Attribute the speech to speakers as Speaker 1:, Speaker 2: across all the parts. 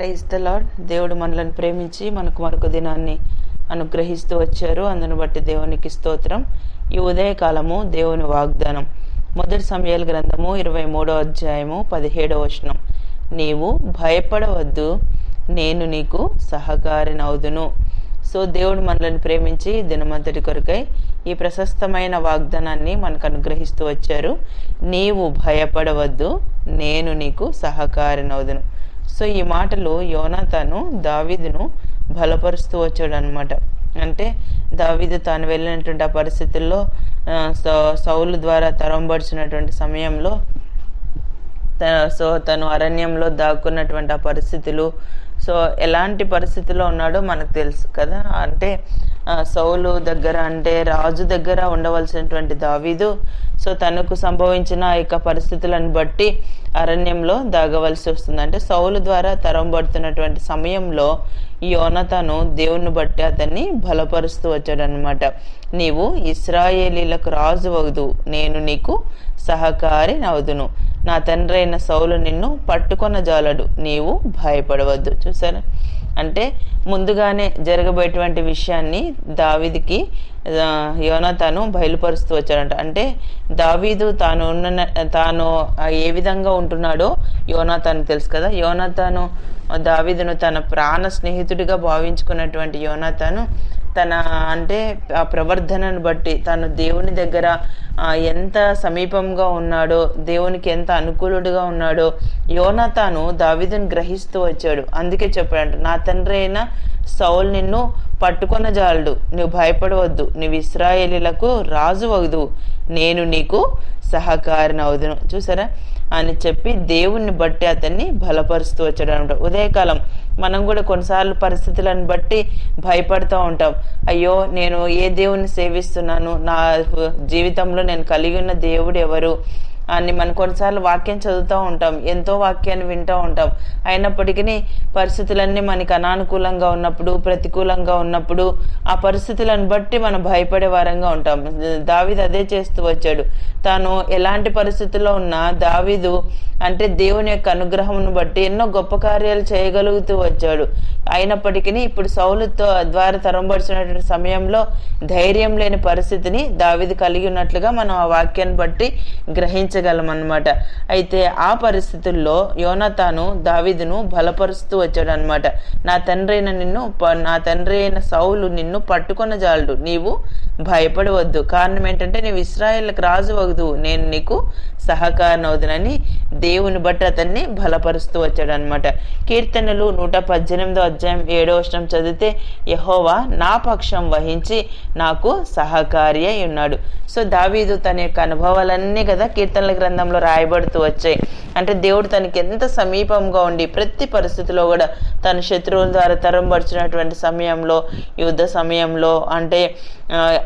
Speaker 1: Praise the lord దేవుడు మనలను ప్రేమించి మనకు మరొక దినాన్ని అనుగ్రహిస్తూ వచ్చారు. అందును బట్టి దేవునికి స్తోత్రం. ఈ ఉదయకాలము దేవుని వాగ్దానం. మొదటి సమయాల గ్రంథము ఇరవై మూడో అధ్యాయము పదిహేడవ వచనం. నీవు భయపడవద్దు నేను నీకు సహకారినవుదును. సో దేవుడు మనలను ప్రేమించి దినమంతటి కొరకై ఈ ప్రశస్తమైన వాగ్దానాన్ని మనకు అనుగ్రహిస్తూ వచ్చారు. నీవు భయపడవద్దు నేను నీకు సహకారినవుదును. సో ఈ మాటలు యోనాతాను దావీదును బలపరుస్తూ వచ్చాడు అనమాట అంటే దావీదు తాను వెళ్ళినటువంటి ఆ పరిస్థితుల్లో సౌలు ద్వారా తరంబడిచినటువంటి సమయంలో సో తను అరణ్యంలో దాక్కున్నటువంటి ఆ పరిస్థితులు సో ఎలాంటి పరిస్థితిలో ఉన్నాడో మనకు తెలుసు కదా. అంటే సౌలు దగ్గర అంటే రాజు దగ్గర ఉండవలసినటువంటి దావీదు సో తనకు సంభవించిన ఆ యొక్క పరిస్థితులను బట్టి అరణ్యంలో దాగవలసి వస్తుంది. అంటే సౌలు ద్వారా తరంబడుతున్నటువంటి సమయంలో ఈ యోనతను దేవుని బట్టి అతన్ని బలపరుస్తూ వచ్చాడనమాట నీవు ఇస్రాయేలీలకు రాజు అవదు. నేను నీకు సహకారి నవదును నా తండ్రి అయిన సౌలు నిన్ను పట్టుకొన జాలడు నీవు భయపడవద్దు. చూసారా? అంటే ముందుగానే జరగబోయేటువంటి విషయాన్ని దావీదికి యోనా తాను బయలుపరుస్తూ వచ్చాడంట. అంటే దావీదు తాను ఉన్న తాను ఏ విధంగా ఉంటున్నాడో యోనాతాను తెలుసు కదా. యోనాతాను దావీదును తన ప్రాణ స్నేహితుడిగా భావించుకున్నటువంటి యోనా తాను అంటే ఆ ప్రవర్ధనను బట్టి తను దేవుని దగ్గర ఎంత సమీపంగా ఉన్నాడో దేవునికి ఎంత అనుకూలుడుగా ఉన్నాడో యోనాతాను దావీదుని గ్రహిస్తూ వచ్చాడు. అందుకే చెప్పాడంట నా తండ్రి అయిన సౌల్ నిన్ను పట్టుకొన జాలడు నువ్వు భయపడవద్దు. నువ్వు ఇస్రాయేలీలకు రాజు వగదు నేను నీకు సహకారినవుదును. చూసారా? అని చెప్పి దేవుణ్ణి బట్టి అతన్ని బలపరుస్తూ వచ్చాడు అనమాట ఉదయకాలం మనం కూడా కొన్నిసార్లు పరిస్థితులను బట్టి భయపడుతూ ఉంటాం. అయ్యో నేను ఏ దేవుని సేవిస్తున్నాను? నా జీవితంలో నేను కలిగి ఉన్న దేవుడు ఎవరు? అని మనం కొన్నిసార్లు వాక్యం చదువుతూ ఉంటాం ఎంతో వాక్యాన్ని వింటూ ఉంటాం. అయినప్పటికీ పరిస్థితులన్నీ మనకి అనానుకూలంగా ఉన్నప్పుడు ప్రతికూలంగా ఉన్నప్పుడు ఆ పరిస్థితులను బట్టి మనం భయపడే వారంగా ఉంటాం. దావీదు అదే చేస్తూ వచ్చాడు. తాను ఎలాంటి పరిస్థితుల్లో ఉన్నా దావీదు అంటే దేవుని యొక్క అనుగ్రహమును బట్టి ఎన్నో గొప్ప కార్యాలు చేయగలుగుతూ వచ్చాడు. అయినప్పటికీ ఇప్పుడు సౌలుతో ద్వారా తరంబడిచినటువంటి సమయంలో ధైర్యం లేని పరిస్థితిని దావీదు కలిగి ఉన్నట్లుగా మనం ఆ వాక్యాన్ని బట్టి గ్రహించ అనమాట అయితే ఆ పరిస్థితుల్లో యోనతాను దావీదును బలపరుస్తూ వచ్చాడు అనమాట నా తండ్రి అయిన నిన్ను ప- నా తండ్రి అయిన సౌలు నిన్ను పట్టుకొన జాలడు నీవు భయపడవద్దు. కారణం ఏంటంటే నీవు ఇస్రాయేల్కి రాజు వగదు నేను నీకు సహకారనవుదునని దేవుని బట్టి అతన్ని బలపరుస్తూ వచ్చాడు అనమాట కీర్తనలు నూట పద్దెనిమిదో అధ్యాయం ఏడో అష్టం చదివితే యహోవా నా పక్షం వహించి నాకు సహకారి అయి ఉన్నాడు. సో దావీదు తన యొక్క అనుభవాలన్నీ కదా కీర్తనల గ్రంథంలో రాయబడుతూ వచ్చాయి. అంటే దేవుడు తనకి ఎంత సమీపంగా ఉండి ప్రతి పరిస్థితిలో కూడా తన శత్రువుల ద్వారా తరంబడిచినటువంటి సమయంలో యుద్ధ సమయంలో అంటే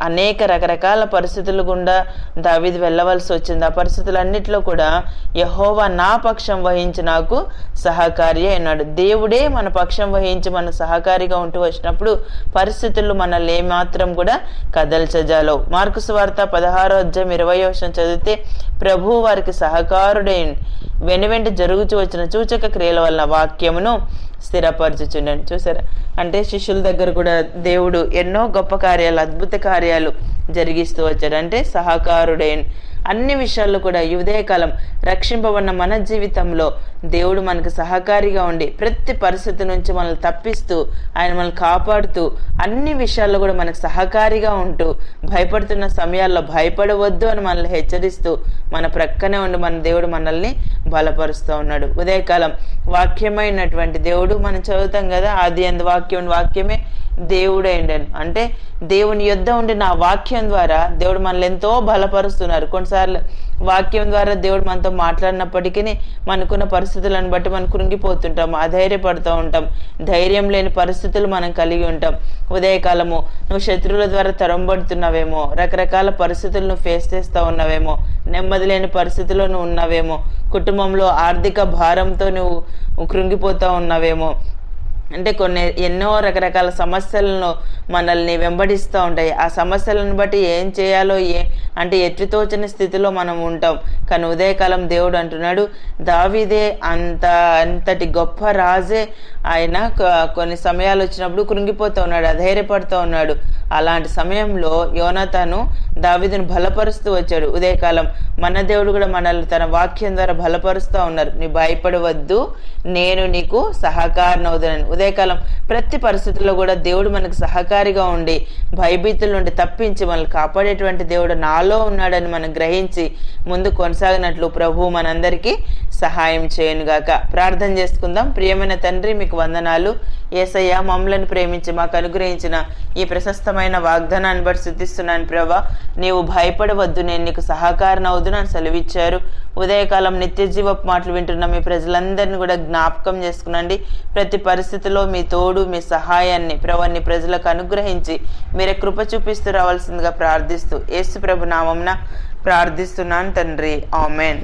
Speaker 1: అనేక రకరకాల పరిస్థితులు గుండా దావిది వెళ్ళవలసి వచ్చింది. ఆ పరిస్థితులన్నిటిలో కూడా యహోవా నా పక్షం వహించి నాకు సహకారి అయినాడు దేవుడే మన పక్షం వహించి మన సహకారిగా ఉంటూ వచ్చినప్పుడు పరిస్థితులు మనల్ని ఏమాత్రం కూడా కదల్చజాలవు. మార్కు వార్త పదహారో అధ్యాయం ఇరవై వర్షం చదివితే ప్రభు వారికి సహకారుడై వెనువెంట జరుగుతూ వచ్చిన సూచక క్రియల వలన వాక్యమును స్థిరపరచుచుండని చూసారా? అంటే శిష్యుల దగ్గర కూడా దేవుడు ఎన్నో గొప్ప కార్యాలు అద్భుత కార్యాలు జరిగిస్తూ వచ్చాడు. అంటే సహకారుడే అన్ని విషయాల్లో కూడా ఈ ఉదయకాలం రక్షింపబడిన మన జీవితంలో దేవుడు మనకు సహకారిగా ఉండి ప్రతి పరిస్థితి నుంచి మనల్ని తప్పిస్తూ ఆయన మనల్ని కాపాడుతూ అన్ని విషయాల్లో కూడా మనకు సహకారిగా ఉంటూ భయపడుతున్న సమయాల్లో భయపడవద్దు అని మనల్ని హెచ్చరిస్తూ మన ప్రక్కనే ఉండి మన దేవుడు మనల్ని బలపరుస్తూ ఉన్నాడు. ఉదయకాలం వాక్యమైనటువంటి దేవుడు మనం చదువుతాం కదా ఆది అందు వాక్యం వాక్యమే దేవుడే అంటే దేవుని యొద్ద ఉండి నా వాక్యం ద్వారా దేవుడు మనల్ని ఎంతో బలపరుస్తున్నారు. కొన్నిసార్లు వాక్యం ద్వారా దేవుడు మనతో మాట్లాడినప్పటికీ మనకున్న పరిస్థితులను బట్టి మనం కృంగిపోతుంటాం అధైర్యపడుతూ ఉంటాం ధైర్యం లేని పరిస్థితులు మనం కలిగి ఉంటాం. ఉదయకాలము నువ్వు శత్రువుల ద్వారా తరంబడుతున్నావేమో రకరకాల పరిస్థితులు నువ్వు ఫేస్ చేస్తూ ఉన్నావేమో నెమ్మది లేని పరిస్థితిలో నువ్వు ఉన్నావేమో కుటుంబంలో ఆర్థిక భారంతో నువ్వు కృంగిపోతూ ఉన్నావేమో అంటే కొన్ని ఎన్నో రకరకాల సమస్యలను మనల్ని వెంబడిస్తూ ఉంటాయి. ఆ సమస్యలను బట్టి ఏం చేయాలో ఏ అంటే ఎట్టితోచని స్థితిలో మనం ఉంటాం. కానీ ఉదయకాలం దేవుడు అంటున్నాడు దావీదే అంత అంతటి గొప్ప రాజే ఆయన. కొన్ని సమయాలు వచ్చినప్పుడు కృంగిపోతూ ఉన్నాడు అధైర్యపడుతూ ఉన్నాడు. అలాంటి సమయంలో యోనతను దావీదును బలపరుస్తూ వచ్చాడు. ఉదయకాలం మన దేవుడు కూడా మనల్ని తన వాక్యం ద్వారా బలపరుస్తూ ఉన్నారు. నీ భయపడవద్దు నేను నీకు సహకారనవుతానని ఉదయకాలం ప్రతి పరిస్థితుల్లో కూడా దేవుడు మనకు సహకారిగా ఉండి భయభీతుల నుండి తప్పించి మనల్ని కాపాడేటువంటి దేవుడు నాలుగు మాలో ఉన్నాడని మనం గ్రహించి ముందు కొనసాగినట్లు ప్రభు మనందరికీ సహాయం చేయనుగాక ప్రార్థన చేసుకుందాం. ప్రియమైన తండ్రి మీకు వందనాలు. ఏసయ్య మమ్మలను ప్రేమించి మాకు అనుగ్రహించిన ఈ ప్రశస్తమైన వాగ్దానాన్ని బట్టి శుద్ధిస్తున్నాను ప్రభా. నీవు భయపడవద్దు నేను నీకు సహకారం అవుదు అని సెలవిచ్చారు. ఉదయకాలం నిత్య జీవపు మాటలు వింటున్న. మీ ప్రజలందరినీ కూడా జ్ఞాపకం చేసుకునండి. ప్రతి పరిస్థితిలో మీ తోడు మీ సహాయాన్ని ప్రభాన్ని ప్రజలకు అనుగ్రహించి మీరే కృప చూపిస్తూ రావాల్సిందిగా ప్రార్థిస్తూ యేసు ప్రభు నామంన ప్రార్థిస్తున్నాను తండ్రి. ఆమెన్.